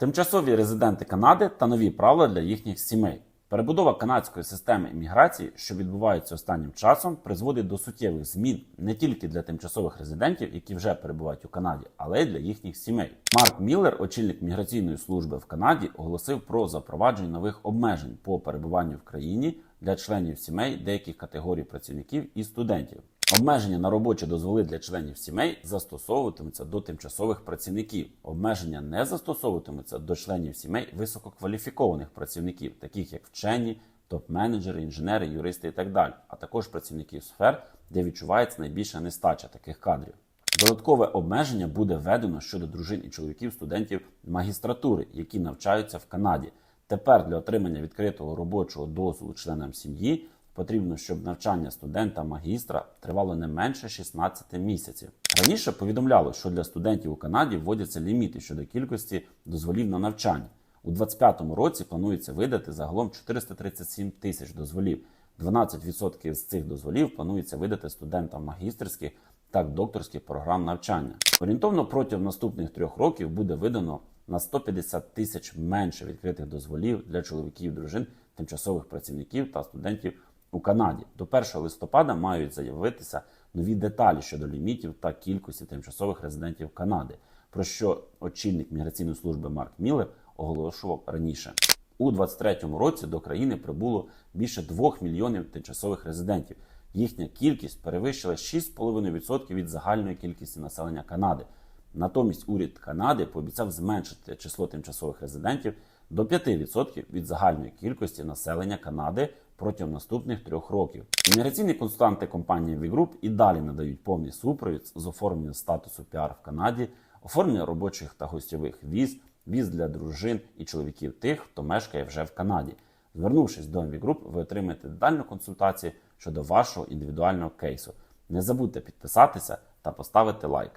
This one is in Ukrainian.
Тимчасові резиденти Канади та нові правила для їхніх сімей. Перебудова канадської системи імміграції, що відбувається останнім часом, призводить до суттєвих змін не тільки для тимчасових резидентів, які вже перебувають у Канаді, але й для їхніх сімей. Марк Міллер, очільник міграційної служби в Канаді, оголосив про запровадження нових обмежень по перебуванню в країні для членів сімей деяких категорій працівників і студентів. Обмеження на робочі дозволи для членів сімей застосовуватимуться до тимчасових працівників. Обмеження не застосовуватимуться до членів сімей висококваліфікованих працівників, таких як вчені, топ-менеджери, інженери, юристи і так далі, а також працівників сфер, де відчувається найбільша нестача таких кадрів. Додаткове обмеження буде введено щодо дружин і чоловіків студентів магістратури, які навчаються в Канаді. Тепер для отримання відкритого робочого дозволу членам сім'ї потрібно, щоб навчання студента магістра тривало не менше 16 місяців. Раніше повідомляло, що для студентів у Канаді вводяться ліміти щодо кількості дозволів на навчання. У 2025 році планується видати загалом 437 тисяч дозволів. 12% з цих дозволів планується видати студентам магістерських та докторських програм навчання. Орієнтовно протягом наступних трьох років буде видано на 150 тисяч менше відкритих дозволів для чоловіків, дружин, тимчасових працівників та студентів у Канаді. До 1 листопада мають заявитися нові деталі щодо лімітів та кількості тимчасових резидентів Канади, про що очільник міграційної служби Марк Міллер оголошував раніше. У 2023 році до країни прибуло більше 2 мільйонів тимчасових резидентів. Їхня кількість перевищила 6,5% від загальної кількості населення Канади. Натомість уряд Канади пообіцяв зменшити число тимчасових резидентів до 5% від загальної кількості населення Канади протягом наступних трьох років. Імміграційні консультанти компанії V-Group і далі надають повний супровід з оформленням статусу піар в Канаді, оформлення робочих та гостьових віз, віз для дружин і чоловіків тих, хто мешкає вже в Канаді. Звернувшись до Group, ви отримаєте детальну консультацію щодо вашого індивідуального кейсу. Не забудьте підписатися та поставити лайк.